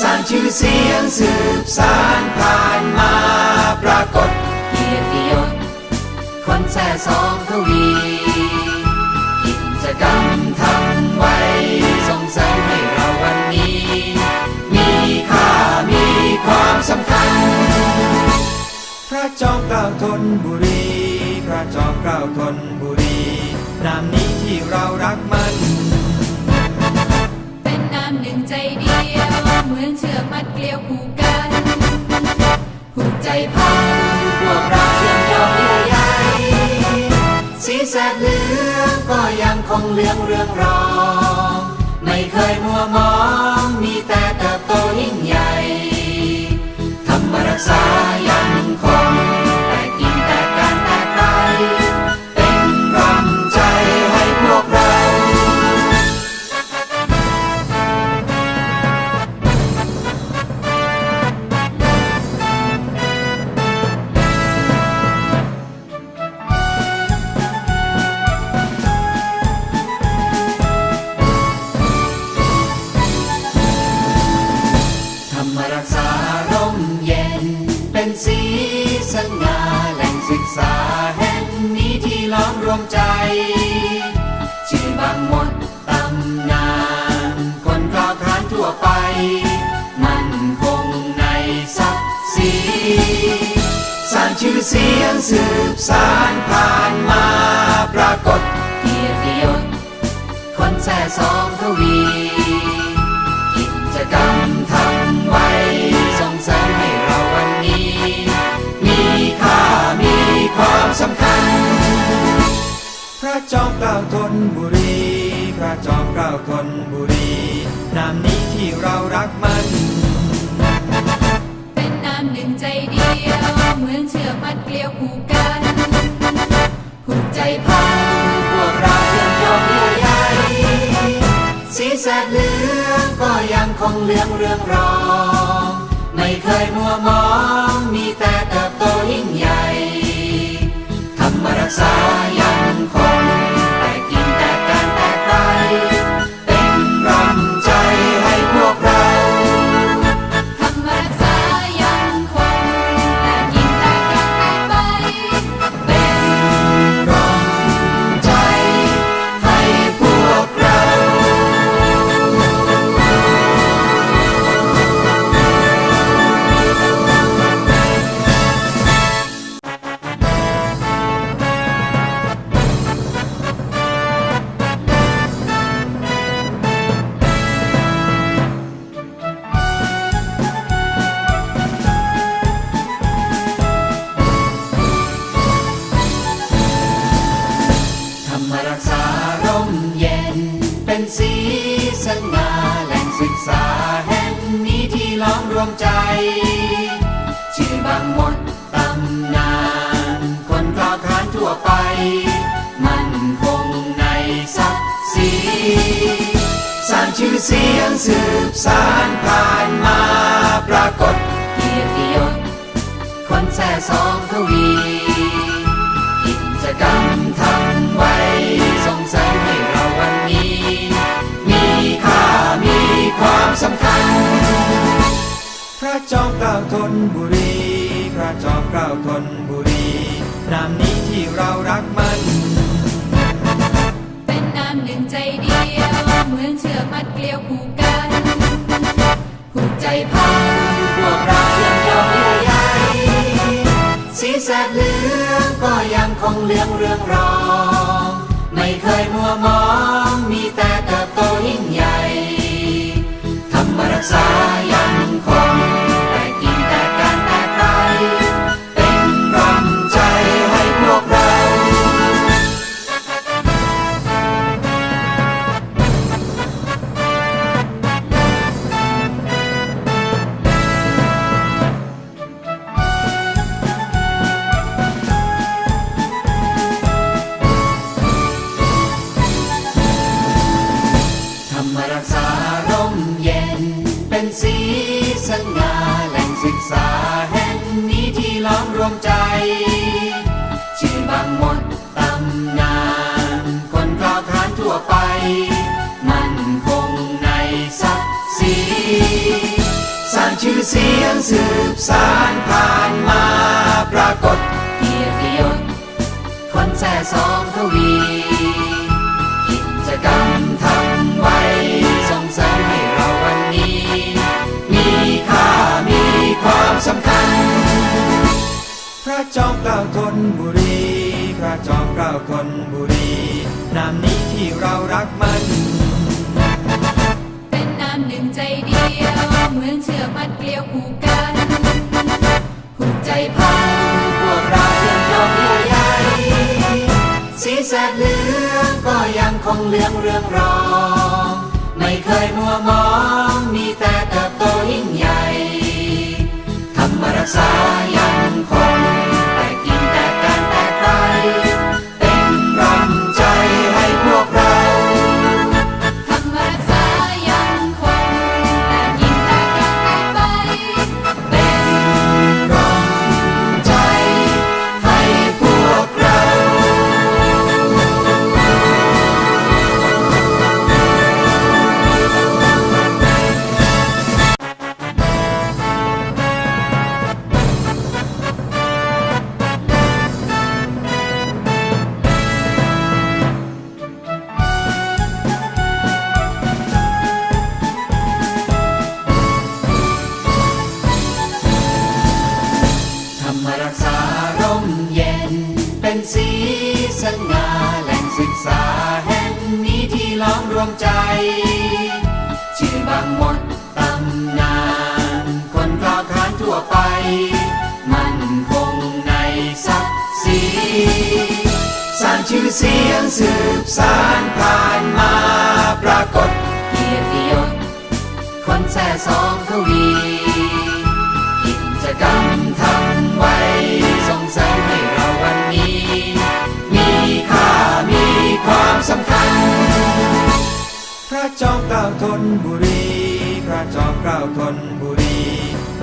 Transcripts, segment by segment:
สร้างชื่อเสียงสืบสานผ่านมาปรากฏเกียรติยศคนแส่สองทวีกิจกรรมทำไว้ส่งเสริมให้เราวันนี้ มีค่ามีความสำคัญ พระจอมเกล้าธนบุรี พระจอมเกล้าธนบุรีนามนี้ที่เรารักมัน เหมือนเชือกมัดเกลียวผูกกันผูกใจพันพวกเราเชื่อมโยงเยื่อใยสีแสดเหลืองก็ยังคงเลืองเรื่องรอง ไม่เคยมัวมอง มีแต่เติบโตยิ่งใหญ่ธรรมรักษายังคง อเสียงสืบสานผ่านมาปรากฏเกียรติยศคนแส่สองทวี กิจกรรมทำไว้ส่งเสริมให้เราวันนี้ มีค่ามีความสำคัญ พระจอมเกล้าธนบุรี พระจอมเกล้าธนบุรี นามนี้ที่เรารักมัน แสดเหลืองก็ยังคงเลืองเรื่องรอง ไม่เคยมัวมองมีแต่เติบโตยิ่งใหญ่ธรรมรักษายัง ใจ ชื่อบางมดตำนาน คนกล่าวขานทั่วไป มันคงในศักดิ์ศรีสร้างชื่อเสียงสืบสานผ่านมาปรากฏเกียรติยศ คนแส่สองทวีกิจกรรมทำไว้ส่งเสริมให้เราวันนี้ มีค่ามีความสำคัญ พระจอมเกล้าธนบุรี พระจอมเกล้าธนบุรี นามนี้ที่เรารักมัน เป็นน้ำหนึ่งใจเดียว เหมือนเชือกมัดเกลียวผูกกันผูกใจพันพวกเราเชื่อมโยงเยื่อใยสีแสดเหลืองก็ยังคงเลืองเรื่องรอง ไม่เคยมัวมอง มีแต่เติบโตยิ่งใหญ่ มารมรักษายังคง นบุรี นามนี้ที่เรารักมัน เป็นน้ำหนึ่งใจเดียวเหมือนเชือกมัดเกลียวผูกกันผูกใจพันพวกเราเชื่อมโยงเยื่อใยสีแสดเหลืองก็ยังคงเหลืองเรืองรอง ไม่เคยมัวมองมีแต่เติบโตยิ่งใหญ่ธรรมรักษายังคง เป็นสีสง่าแหล่งศึกษาแห่งนี้ที่ล้อมรวมใจ ชื่อบางมดตำนาน คนกล่าวขานทั่วไป มันคงในศักดิ์ศรีสร้างชื่อเสียงสืบสารผ่านมาปรากฏเกียรติยศคนแส่สองทวี สำคัญ พระจอมเกล้าธนบุรี พระจอมเกล้าธนบุรี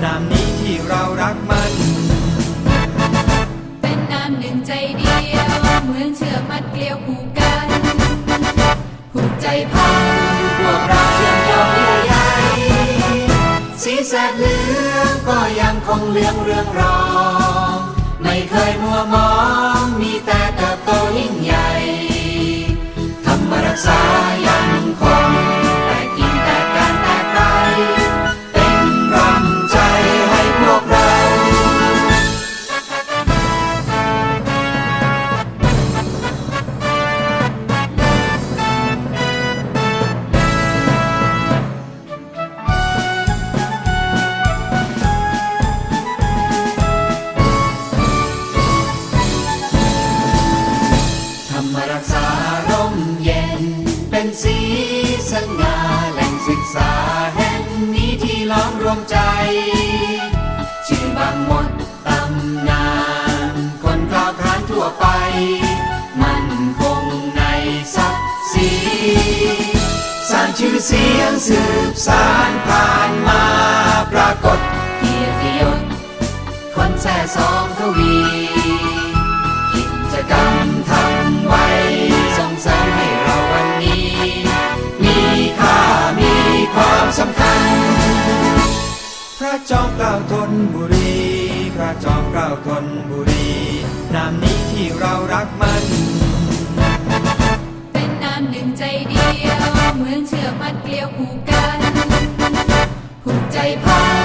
นามนี้ที่เรารักมัน เป็นน้ำหนึ่งใจเดียวเหมือนเชือกมัดเกลียวผูกกันผูกใจพันพวกเราเชื่อมโยงเยื่อใยสีแสดเหลืองก็ยังคงเหลืองเรื่องรอง ไม่เคยมัวมองมีแต่เติบโตยิ่งใหญ่ รักษายังคง มันคงในศักดิ์ศรีสร้างชื่อเสียงสืบสารผ่านมาปรากฏเกียรติยศคนแส่สองทวีกิจกรรมทำไว้ส่งเสริมให้เราวันนี้ มีค่ามีความสำคัญ พระจอมเกล้าธนบุรี พระจอมเกล้าธนบุรีนามนี้ เรารักมัน เป็นน้ำหนึ่งใจเดียว เหมือนเชือกมัดเกลียวผูกกันผูกใจพัน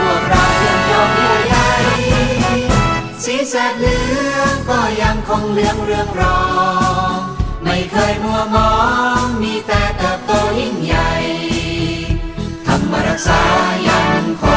พวกเราเชื่อมโยงเยื่อใยสีแสดเหลืองก็ยังคงเหลืองเรื่องรอง ไม่เคยมัวมอง มีแต่เติบโตยิ่งใหญ่ธรรมรักษายังคง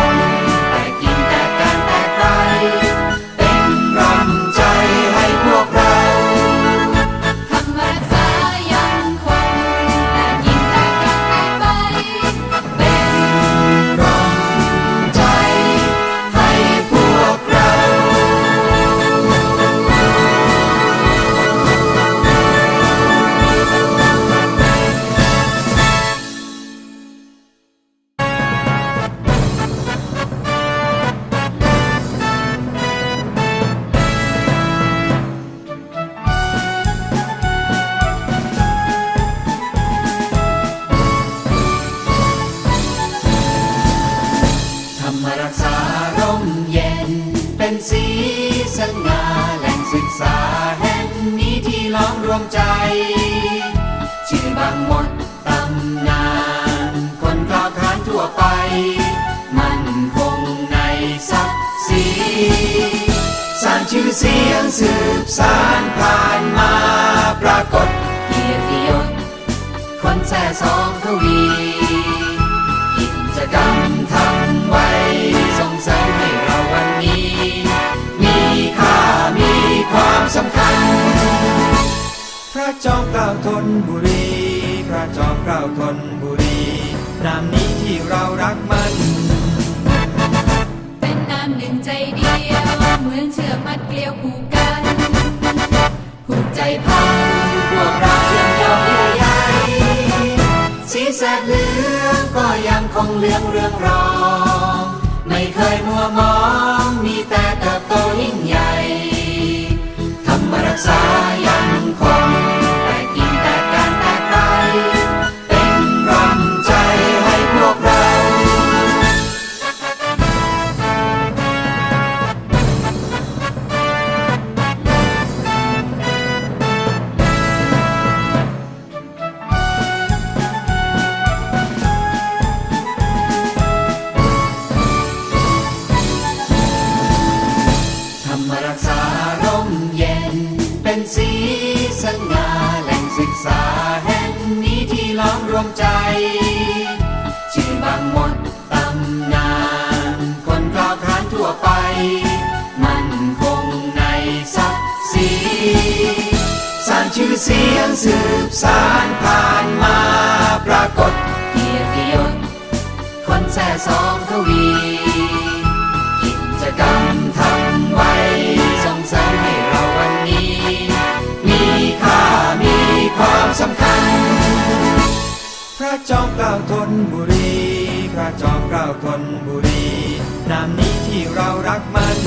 วงใจ ชื่อบางมดตำนาน คนกล่าวขานทั่วไป มันคงในศักดิ์ศรีสร้างชื่อเสียงสืบสานผ่านมาปรากฏเกียรติยศคนแท้สองทวี จอมเกล้าธนบุรี พระจอมเกล้าธนบุรีนามนี้ที่เรารักมัน เป็นน้ำหนึ่งใจเดียว เหมือนเชือกมัดเกลียวผูกกันผูกใจพันพวกเราเชื่อมโยงเยื่อใยสีแสดเหลืองก็ยังคงเลืองเรืองรอง ไม่เคยมัวมองมีแต่ สีสง่าแหล่งศึกษาแห่งนี้ที่ล้อมรวมใจ ชื่อบางหมดตำนาน คนกล่าวขานทั่วไป มันคงในศักดิ์ศรีสร้างชื่อเสียงสืบสานผ่านมาปรากฏเกียรติยศคนแท้สองทวี ระจอมเกล้าธนบุรี พระจอมเกล้าธนบุรี นามนี้ที่เรารักมัน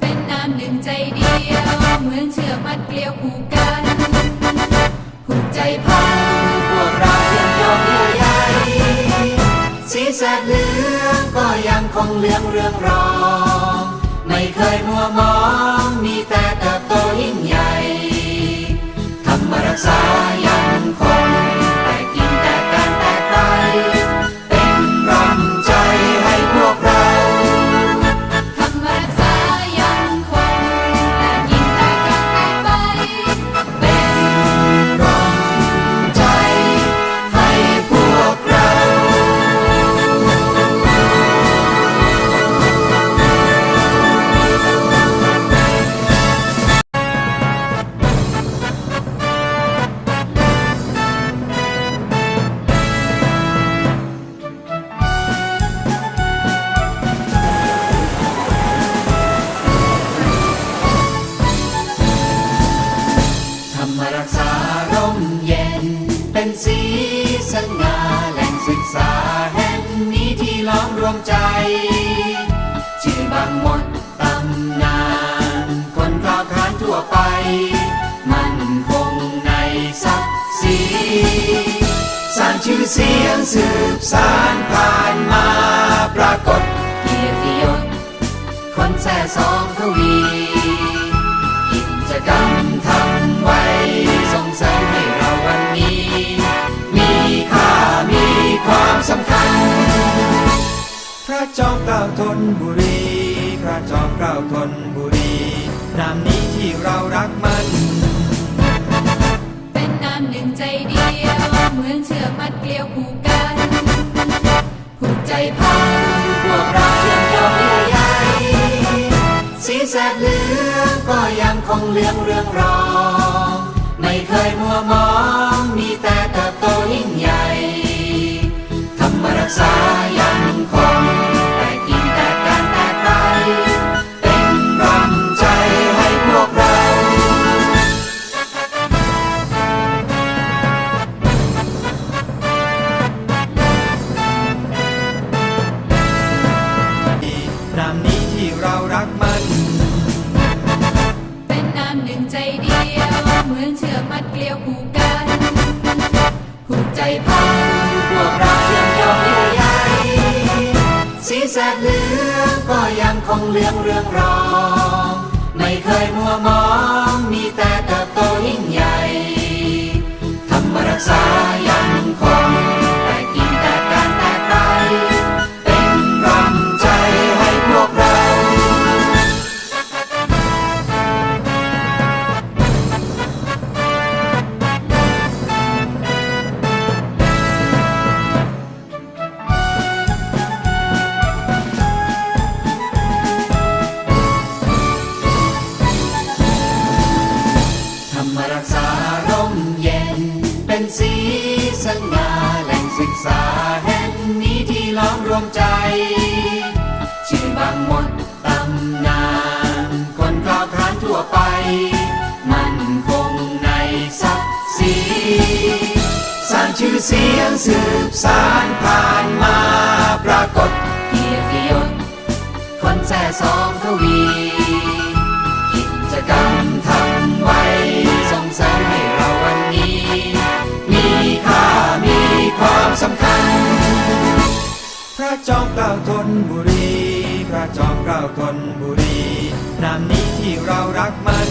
เป็นน้ำหนึ่งใจเดียวเหมือนเชือกมัดเกลียวผูกกันผูกใจพันพวกเราเชื่อมโยงเยื่อใยสีแสดเหลืองก็ยังคงเลืองเรื่องรอง ไม่เคยมัวมองมีแต่เติบโตยิ่งใหญ่ธรรมรักษายังคง เสียงสืบสานผ่านมาปรากฏเกียรติยศคนแท้สองทวีกิจกรรมทำไว้ส่งเสริมให้เราวันนี้ มีค่ามีความสำคัญ พระจอมเกล้าธนบุรี พระจอมเกล้าธนบุรีนามนี้ที่เรารักมัน เหมือนเชือมัดเกลียวผูกกันผูกใจพันพวกเราเชื่อมโยงเยื่อใยสีแสดเหลืองก็ยังคงเลืองเรื่องรอง ไม่เคยมัวมอง ผูกใจพังพวกเราเชื่อมโยงเยื่อใยสีแสดเหลืองก็ยังคงเลืองเรื่องรอง ไม่เคยมัวมอง มีแต่เติบโตยิ่งใหญ่ธรรมรักษายังคง รวมใจ ชื่อบางมดตำนาน คนกล่าวขานทั่วไป มันคงในศักดิ์ศรีสร้างชื่อเสียงสืบสารผ่านมาปรากฏเกียรติยศคนแส่สองทวี จอมเกล้าธนบุรี พระจอมเกล้าธนบุรี นามนี้ที่เรารักมัน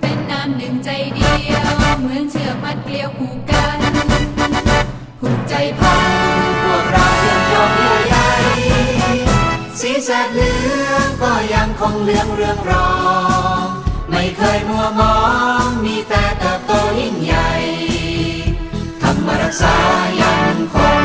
เป็นน้ำหนึ่งใจเดียว เหมือนเชือกมัดเกลียวผูกกันผูกใจพันพวกเราเชื่อมโยงเยื่อใยสีแสดเหลืองก็ยังคงเหลืองเรืองรอง ไม่เคยมัวมอง มีแต่เติบโตยิ่งใหญ่ธรรมรักษายังคง